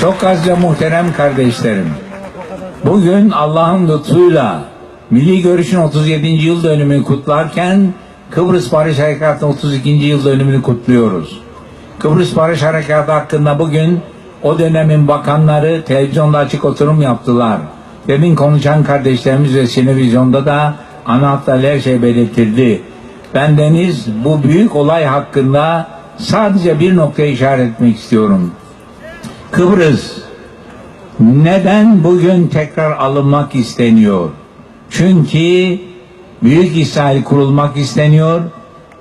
Çok azca muhterem kardeşlerim. Bugün Allah'ın lütfuyla Milli Görüş'ün 37. yıl dönümünü kutlarken Kıbrıs Barış Harekatı'nın 32. yıl dönümünü kutluyoruz. Kıbrıs Barış Harekatı hakkında bugün o dönemin bakanları televizyonda açık oturum yaptılar. Demin konuşan kardeşlerimiz ve televizyonda da ana hatlarıyla her şey belirtildi. Ben Deniz bu büyük olay hakkında sadece bir noktaya işaret etmek istiyorum. Kıbrıs neden bugün tekrar alınmak isteniyor? Çünkü Büyük İsrail kurulmak isteniyor.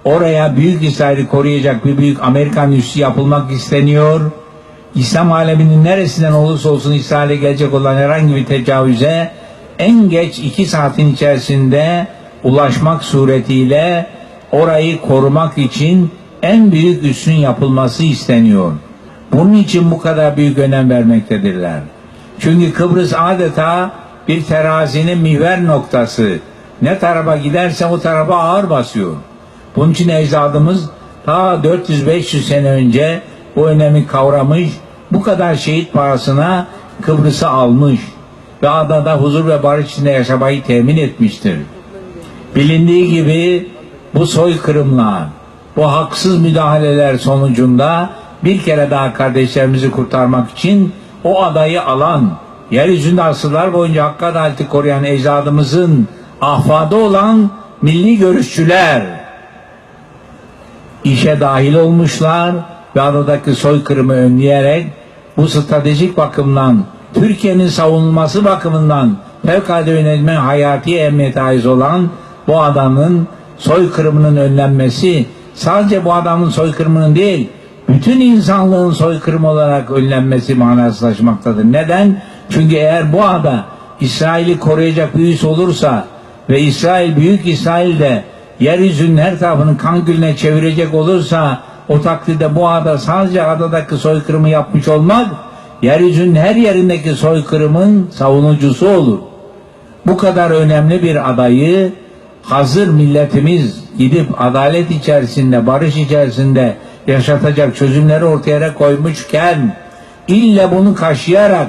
Oraya Büyük İsrail'i koruyacak bir büyük Amerikan üssü yapılmak isteniyor. İslam aleminin neresinden olursa olsun İsrail'e gelecek olan herhangi bir tecavüze en geç iki saatin içerisinde ulaşmak suretiyle orayı korumak için en büyük üssün yapılması isteniyor. Bunun için bu kadar büyük önem vermektedirler. Çünkü Kıbrıs adeta bir terazinin mihver noktası. Ne tarafa giderse o tarafa ağır basıyor. Bunun için ecdadımız ta 400-500 sene önce bu önemi kavramış, bu kadar şehit parasına Kıbrıs'ı almış ve adada huzur ve barış içinde yaşamayı temin etmiştir. Bilindiği gibi bu soykırımla, bu haksız müdahaleler sonucunda bir kere daha kardeşlerimizi kurtarmak için o adayı alan, yeryüzünde asırlar boyunca hakkı adaleti koruyan ecdadımızın ahfadı olan milli görüşçüler işe dahil olmuşlar ve adadaki soykırımı önleyerek bu stratejik bakımdan Türkiye'nin savunulması bakımından fevkalade yönetme hayati emniyete ait olan bu adamın soykırımının önlenmesi sadece bu adamın soykırımının değil bütün insanlığın soykırımı olarak önlenmesi manası taşımaktadır. Neden? Çünkü eğer bu ada İsrail'i koruyacak bir olursa ve İsrail Büyük İsrail de yeryüzünün her tarafını kan gülüne çevirecek olursa o takdirde bu ada sadece adadaki soykırımı yapmış olmaz, yeryüzünün her yerindeki soykırımın savunucusu olur. Bu kadar önemli bir adayı hazır milletimiz gidip adalet içerisinde, barış içerisinde yaşatacak çözümleri ortaya koymuşken ille bunu kaşıyarak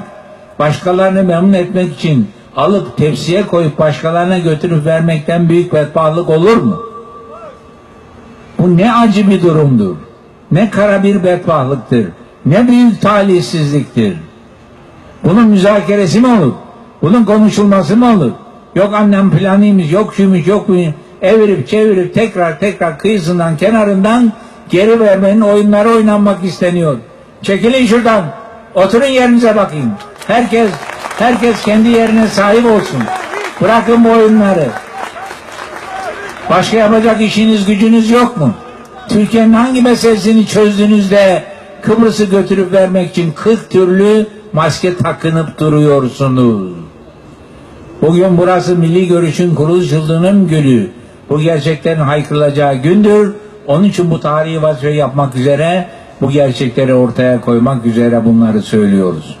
başkalarını memnun etmek için alıp tepsiye koyup başkalarına götürüp vermekten büyük bedbahtlık olur mu? Bu ne acı bir durumdur. Ne kara bir bedbahtlıktır. Ne büyük talihsizliktir. Bunun müzakeresi mi olur? Bunun konuşulması mı olur? Yok annem planıymış, yok şuymuş, yok mu? Evirip çevirip tekrar tekrar kıyısından kenarından geri vermenin oyunları oynanmak isteniyor. Çekilin şuradan. Oturun yerinize bakayım. Herkes herkes kendi yerine sahip olsun. Bırakın bu oyunları. Başka yapacak işiniz gücünüz yok mu? Türkiye'nin hangi meselesini çözdüğünüzde Kıbrıs'ı götürüp vermek için 40 türlü maske takınıp duruyorsunuz. Bugün burası milli görüşün kuruluş yıldönüm günü. Bu gerçeklerin haykırılacağı gündür. Onun için bu tarihi vazife yapmak üzere bu gerçekleri ortaya koymak üzere bunları söylüyoruz.